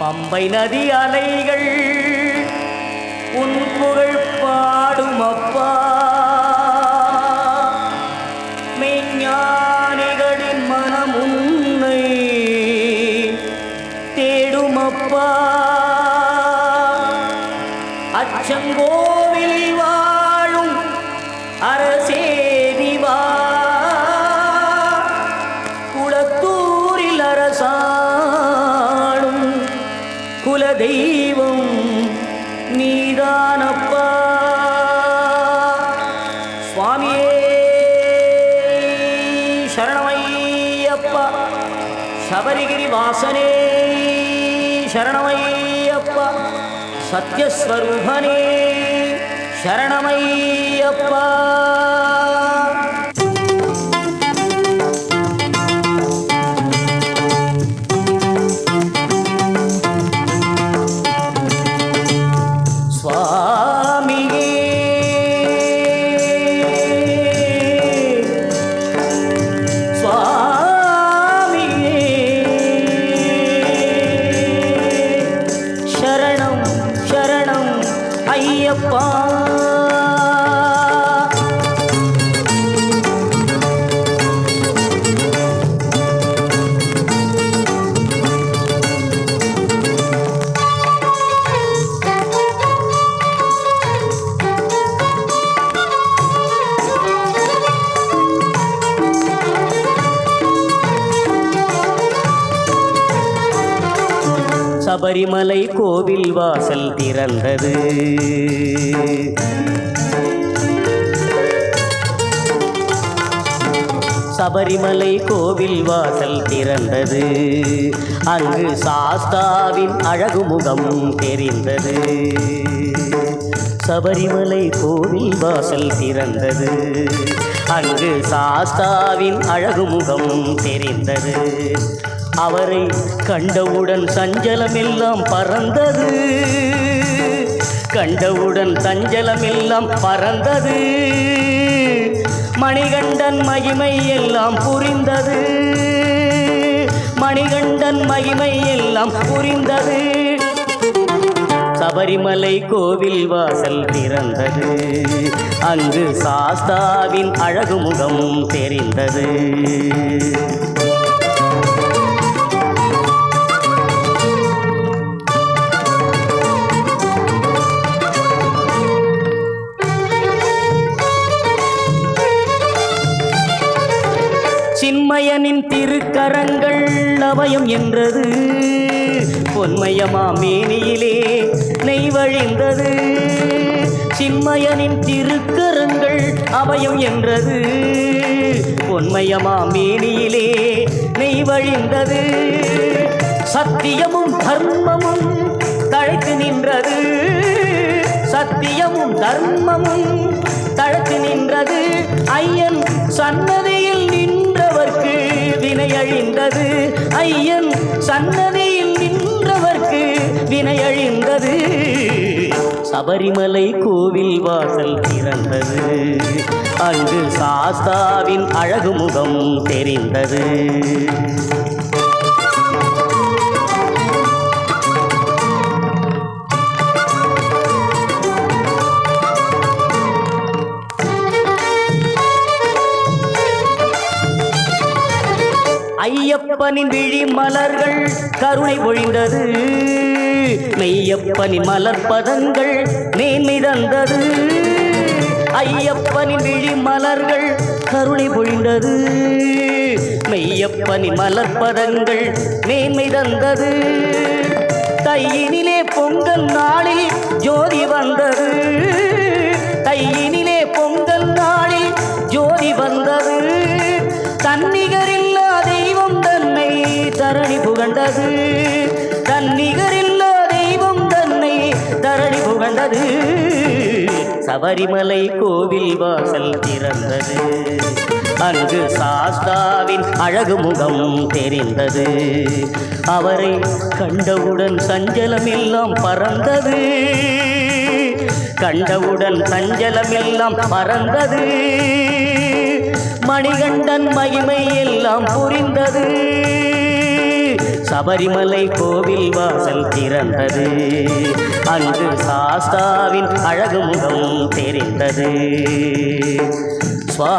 பம்பை நதி அலைகள் உன் புகழ் பாடும் அப்பா. மெய்ஞானிகளின் மனம் உன்னை தேடும் அப்பா. அச்சங்கோவில் வாழும் அரசேதி வா. குளத்தூரில் அரசா தெய்வம் நீதானப்பா. சுவாமியே சரணமையப்பா. சபரிகிரி வாசனே சரணமையப்பா. சத்யஸ்வரூபனே சரணமையப்பா. ஐயப்பா சபரிமலை கோவில் வாசல் திறந்தது. சபரிமலை கோவில் வாசல் திறந்தது. அங்கு சாஸ்தாவின் அழகு முகம் தெரிந்தது. சபரிமலை கோவில் வாசல் திறந்தது. அங்கு சாஸ்தாவின் அழகு முகம் தெரிந்தது. அவரை கண்டவுடன் சஞ்சலமெல்லாம் பறந்தது. கண்டவுடன் சஞ்சலமெல்லாம் பறந்தது. மணிகண்டன் மகிமை எல்லாம் புரிந்தது. மணிகண்டன் மகிமை எல்லாம் புரிந்தது. சபரிமலை கோவில் வாசல் திறந்தது. அங்கு சாஸ்தாவின் அழகு முகமும் தெரிந்தது. சின்மயனின் திருக்கரங்கள் அவயம் என்றது. பொன்மயமா மேனியிலே நெய் வழிந்தது. சின்மயனின் திருக்கரங்கள் அவயம் என்றது. பொன்மயமா மேனியிலே நெய்வழிந்தது சத்தியமும் தர்மமும் தழைத்து நின்றது. சத்தியமும் தர்மமும் தழைத்து நின்றது. ஐயன் சன்னதியில் வினை அழிந்தது. ஐயன் சன்னதியில் நின்றவர்க்கு வினை அழிந்தது. சபரிமலை கோவில் வாசல் திறந்தது. அங்கு சாஸ்தாவின் அழகு முகம் தெரிந்தது. ஐயப்பனின் விழி மலர்கள் கருணை பொழிந்தது. மெய்யப்பனின் மலர் பதங்கள் மேன்மை தந்தது ஐயப்பனின் விழி மலர்கள் கருணை பொழிந்தது. மெய்யப்பனின் மலர் பதங்கள் மேன்மை தந்தது தையினிலே பொங்கல் நாளில் ஜோதி வந்தது. தையினிலே புகழ்ந்தது. தன்னிகரில்லா தெய்வம் தன்னை தரணி புகழ்ந்தது. சபரிமலை கோவில் வாசல் திறந்தது. அங்கு சாஸ்தாவின் அழகு முகம் தெரிந்தது. அவரை கண்டவுடன் சஞ்சலம் எல்லாம் பறந்தது. கண்டவுடன் சஞ்சலம் எல்லாம் பறந்தது. மணிகண்டன் மகிமை எல்லாம் புரிந்தது. சபரிமலை கோவில் வாசல் திறந்தது. அங்கு சாஸ்தாவின் அழகு முகம் தெரிந்தது. சுவா